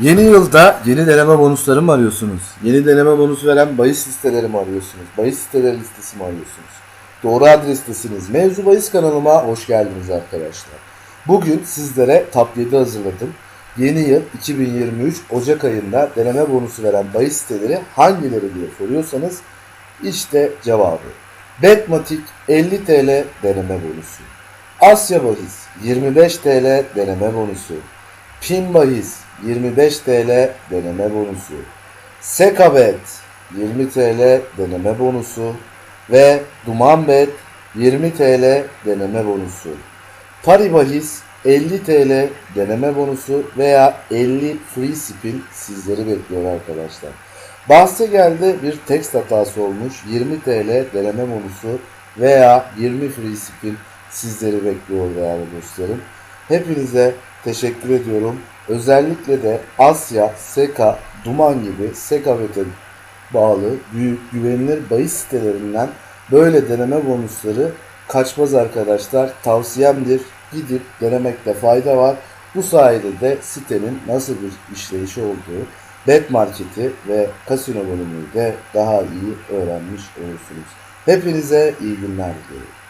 Yeni yılda yeni deneme bonusları mı arıyorsunuz? Yeni deneme bonusu veren bahis listeleri mi arıyorsunuz? Bahis siteleri listesi mi arıyorsunuz? Doğru adrestesiniz. Mevzu Bahis kanalıma hoş geldiniz arkadaşlar. Bugün sizlere top 7 hazırladım. Yeni yıl 2023 Ocak ayında deneme bonusu veren bahis siteleri hangileri diye soruyorsanız işte cevabı. Betmatik 50 TL deneme bonusu. Asya Bahis 25 TL deneme bonusu. Pin Bahis 25 TL deneme bonusu. Sekabet 20 TL deneme bonusu ve Dumanbet 20 TL deneme bonusu. Paribahis 50 TL deneme bonusu veya 50 free spin sizleri bekliyor arkadaşlar. Bahse geldi bir tekst hatası olmuş. 20 TL deneme bonusu veya 20 free spin sizleri bekliyor değerli dostlarım. Hepinize teşekkür ediyorum. Özellikle de Asya, Seka, Duman gibi Sekabet'e bağlı büyük güvenilir bahis sitelerinden böyle deneme bonusları kaçmaz arkadaşlar. Tavsiyemdir. Gidip denemekte fayda var. Bu sayede de sitenin nasıl bir işleyişi olduğu, bet marketi ve kasino bölümünü de daha iyi öğrenmiş olursunuz. Hepinize iyi günler diliyorum.